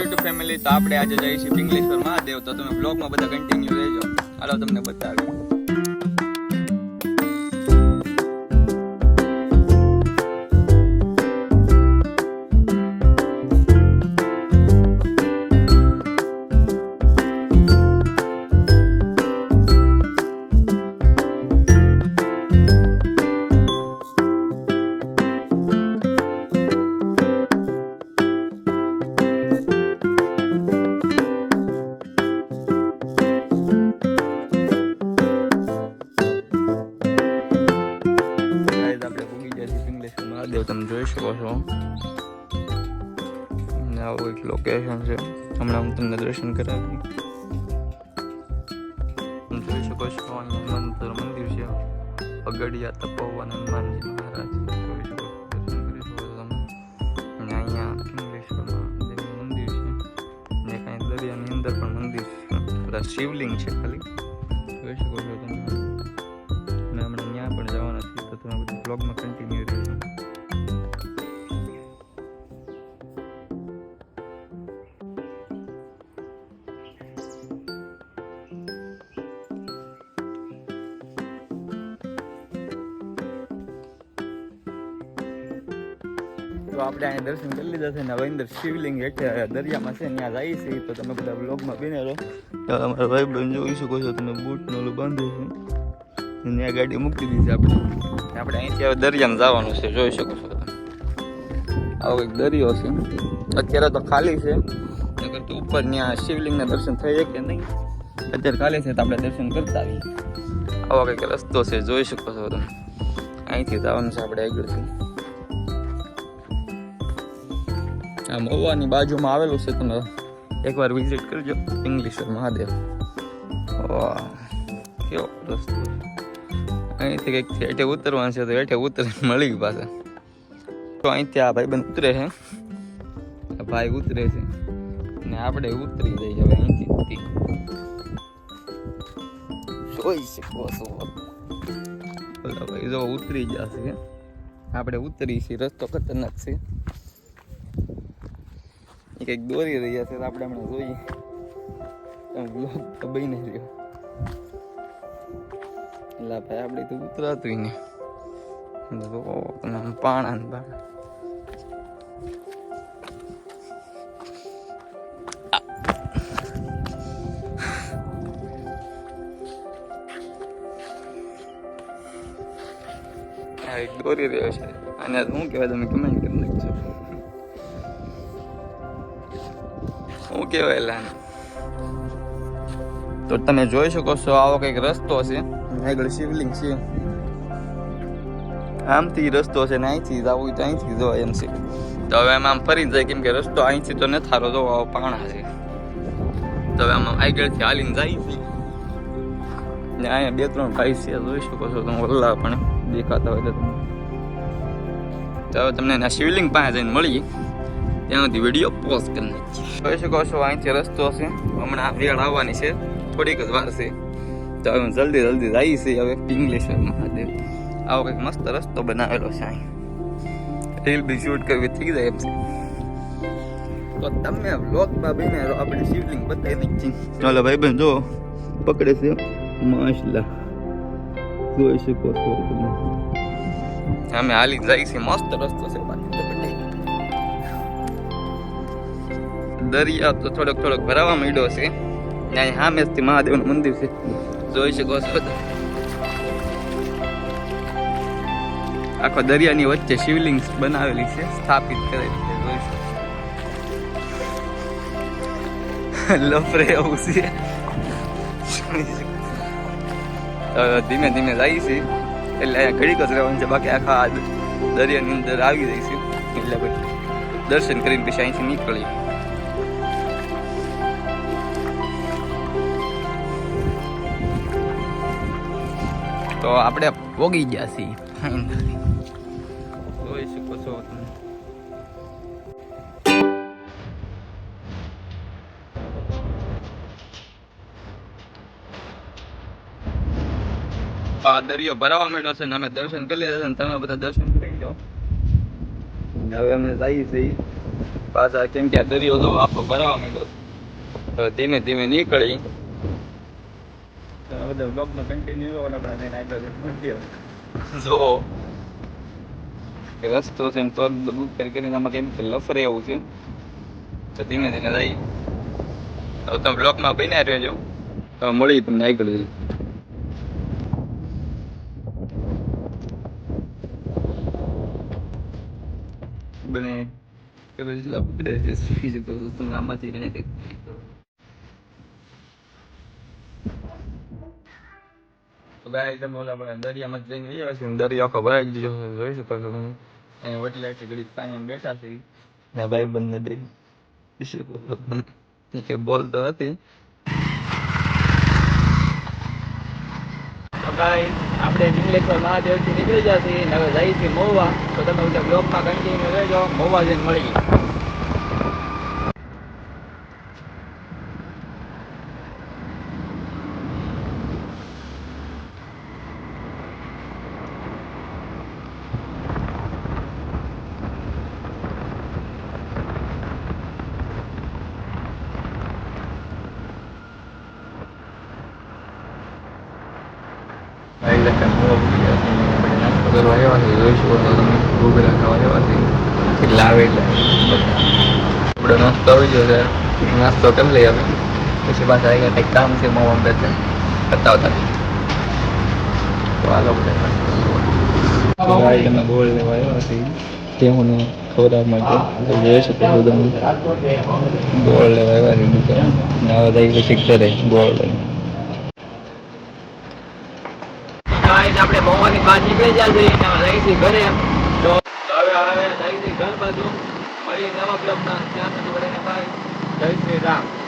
YouTube family તો આપણે આજે જઈએ ઇંગ્લિશ પર મહાદેવ તો તમે બ્લોગમાં બધા કન્ટિન્યુ રહેજો. હાલો, તમને બતાવ્યું મહાદેવ તમે જોઈ શકો છો. આવું એક લોકેશન છે. હમણાં હું તમને દર્શન કરાવી જોઈ શકો છો, અહીંયા મંત્ર મંદિર છે. અગડિયા તપોવન હનુમાનજી મહારાજ. અહીંયા મંદિર છે. ને દરિયાની અંદર પણ મંદિર છે. શિવલિંગ છે ખાલી. જોઈ શકો છો તમે. હમણાં ત્યાં પણ જવાના છીએ. તો તમે બધું બ્લોગમાં કન્ટિન્યુ તો આપણે અહીંયા દર્શન કરી લીધા છે ને અંદર શિવલિંગ હેઠે દરિયામાં છે ત્યાં જાય છે તો તમે બધા બ્લોગમાં બેને રહો. તો અમારા ભાઈ બહેન જોઈ શકો છો તમે બૂટ ને ઓલું બાંધે છે. ત્યાં ગાડી મૂકી દીધી આપણે. આપણે અહીંથી હવે દરિયામાં જવાનું છે, જોઈ શકો છો આવો એક દરિયો છે. અત્યારે તો ખાલી છે. નગર તો ઉપર ત્યાં શિવલિંગના દર્શન થઈ કે નહીં. અત્યારે ખાલી છે તો આપણે દર્શન કરતા આવીએ. આવો કંઈક રસ્તો છે, જોઈ શકો છો તમે. અહીંથી જવાનું છે આપણે આગળથી. આ મહુવાની બાજુમાં આવેલું છે, તમે એકવાર વિઝિટ કરજો. ઇંગ્લિશર મહાદેવ. કેવો રસ્તો અહીંથી કંઈક હેઠે ઉતરવાનું છે, તો હેઠે ઉતરીને મળી ગયું પાછા. તો અહીંથી આ ભાઈ બંધ ઉતરે છે. ભાઈ ઉતરે છે. ને આપણે ઉતરી જઈએ હવે અહીંથી. જોઈ શકો છો. ભાઈ જો ઉતરી જશે આપણે ઉતરી છીએ, રસ્તો ખતરનાક છે. એ કંઈક દોરી રહ્યા છે તો આપણે હમણાં જોઈએ. તમે બ્લોગ તો બની રહ્યો. એટલે ભાઈ, આપણે તો ઉતરાતું ને જો, આમ પાણા ને પાણા દોરી રહ્યો છે. અને શું કહેવાય તમે કમેન્ટ કરી. કહેવાય લાને તો તમે જોઈ શકો છો આવો કંઈક રસ્તો છે. આગળ શિવલિંગ છે. આમથી રસ્તો છે ને અહીંથી જવું હોય તો અહીંથી જવાય એમ છે. તો હવે એમ આમ ફરી જાય કેમ કે રસ્તો અહીંથી તો નથી સારો જો આવો પાણા છે. તો હવે આમ આગળથી હાલીને જાય છે. ને અહીંયા બે ત્રણ ભાઈ છે જોઈ શકો છો તમે ઓલા પણ દેખાતા હોય તો. તમે તો હવે તમને શિવલિંગ પાસે જઈને મળીએ. ત્યાં સુધી વીડિયો પોઝ કરી નાખીએ. જોઈ શકો છો, અહીંથી રસ્તો છે હમણાં વેળ આવવાની છે. થોડીક જ વાર છે. તો હવે જલ્દી જલ્દી જાય છે હવે ઇંગ્લિશ મહાદેવ. આવો કંઈક મસ્ત રસ્તો બનાવેલો છે અહીં. રીલ બી શૂટ કરવી થઈ જાય એમ છે. તો તમે વ્લોગમાં બને આપણે શિવલિંગ બતાવી નાખી ચાલો ભાઈ બેન જો પકડે છે. માછલા જોઈ શકો છો તમે. હાલી જાય છે. મસ્ત રસ્તો છે દરિયા તો થોડોક થોડોક ભરાવા માંડ્યો છે. ત્યાં સામેથી મહાદેવનું મંદિર છે. જોઈ શકો છો. આખો દરિયાની વચ્ચે શિવલિંગ બનાવેલી છે, સ્થાપિત કરેલી છે, જોઈ શકો લફરે એવું છે. ધીમે ધીમે જાય છે. એટલે અહીંયા ઘડીક જ રહેવાનું છે, બાકી આખા દરિયાની અંદર આવી જાય છે. એટલે દર્શન કરીને પછી અહીંથી નીકળીએ. તો આપણે પોગી ગયા છીએ. જોઈ શકો છો તમે દરિયો ભરાવા માંડ્યો છે ને અમે દર્શન કરી લીધા છે તમે બધા દર્શન કરી જાઓ હવે અમે જઈએ છીએ પાછા કેમ કે આ દરિયો તો આખો ભરાવા માંડ્યો ધીમે ધીમે નીકળી. બધા બ્લોગમાં કન્ટિન્યુ આપણે મળીએ જો રસ્તો છે ને તો બુક કરી કરીને આમાં કેમ લફરે એવું છે. તો ધીમે ધીમે જઈ હવે તમે બ્લોકમાં બન્યા રહેજો તો મળી તમને આગળ જઈ બને. કે પછી શીખી શકો છો તમે આમાંથી એને કંઈક તો ગાય તમે ઓલા આપણે દરિયામાં જઈને ગયા છે દરિયો આખો ભરાઈ ગયો છે જોઈ શકો છો તમે એ વટલે આટલી ઘડી પાણી બેઠા છે ને ભાઈ બંને બે જોઈ શકો છો તમે. કે બોલતો હતી તો ગાઈસ આપણે વિમલેશ્વર મહાદેવથી નીકળી જશે ને હવે જઈએ છીએ મહુવા તો તમે બધા બ્લોગમાં કન્ટિન્યુ રહેજો મહુવા જઈને મળીએ ભાઈ લખન મોવા ઉઠી ગયા છે ને આપણે નાસ્તો કરવા આવ્યા છે જોઈ શકો તો તમે ઘૂઘરા ખાવા આવ્યા છે એટલે. આવે એટલે આપણે નાસ્તો આવી ગયો છે. નાસ્તો કરી લઈએ હવે પછી પાછા અહીંયા કંઈક કામ છે મોવા બે કરતા હતા તો આ ભાઈ, તમે ગોળ લેવા આવ્યા છે તે હું ખવડાવવા માટે જોઈ શકો છો તમે. ગોળ લેવા આવ્યા છે દુકાન ને પછી ગોળ લઈને આપણે મહુવાની બહાર નીકળી હવે ઘરે. તો હવે હવે જઈએ ઘર બાજુ. મળીએ નવા બ્લોગમાં ત્યાં સુધી બધાને બાય. જય શ્રી રામ.